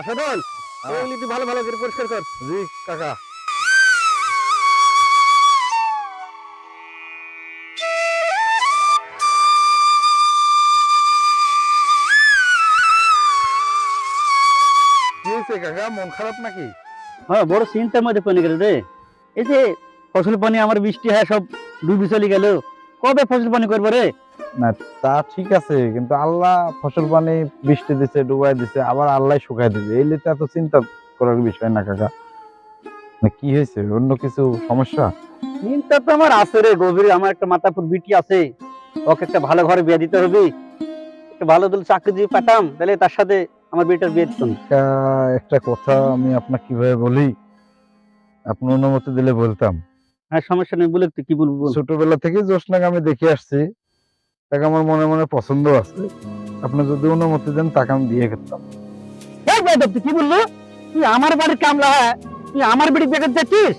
আসাদুল হ্যাঁ। এগুলি তুই ভালো ভালো করে পরিষ্কার কর। জি কাকা। কাকা? মন খারাপ নাকি? হ্যাঁ বড় চিন্তার মধ্যে পড়ে গেল রে। এই যে ফসল পানি আমার বৃষ্টি হয় সব ডুবি চলে গেল। কবে ফসল পানি করব রে? না তা ঠিক আছে কিন্তু আল্লাহ ফসল পানি বৃষ্টি দিছে ডুবাই দিছে আবার আল্লাহ শুকাই দিবে। এই লিতে এত চিন্তা করার বিষয় না কাকা। না কি হয়েছে? অন্য কিছু সমস্যা? চিন্তা তো আমার আছে রে গভীর আমার একটা মাথাপুর বিটি আছে। ওকে একটা ভালো ঘরে বিয়ে দিতে হবে। একটা ভালো দল চাকরি দিয়ে পাঠাম তাহলে তার সাথে আমার বিয়েটার বিয়ে দিতাম। একটা কথা আমি আপনাকে কীভাবে বলি? আপনি অনুমতি দিলে বলতাম। হ্যাঁ সমস্যা নেই বলে কি বলব ছোটবেলা থেকে জোসনাকে আমি দেখে আসছি। তাকে আমার মনে মনে পছন্দ আছে। আপনি যদি অনুমতি দেন তাকে আমি বিয়ে করতাম। এই বেদব তুই কি বলল? তুই আমার বাড়ির কামলা হয়? তুই আমার বিটি বিয়ে করতে চাচ্ছিস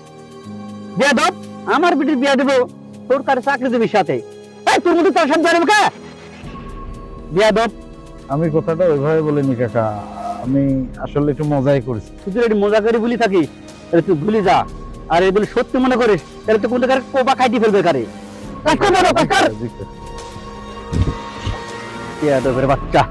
বেদব আমার বিটির বিয়ে দেবো। তোর কারে চাকরি দিবি সাথে। এই তোর মধ্যে তোর সাথে কা? বেদব। আমি কথাটা ওইভাবে বলিনি কাকা। আমি আসলে একটু মজাই করেছি। তুই যদি মজা করে বলি থাকিস তাহলে তুই ভুলে যা। আর এই বলে সত্যি মনে করিস তাহলে তুই কোনটা কারে কোপা খাইতে ফেলবে কারে। কাজ কর, বড়, কাজ কর। জি, জি। বেদবের বাচ্চা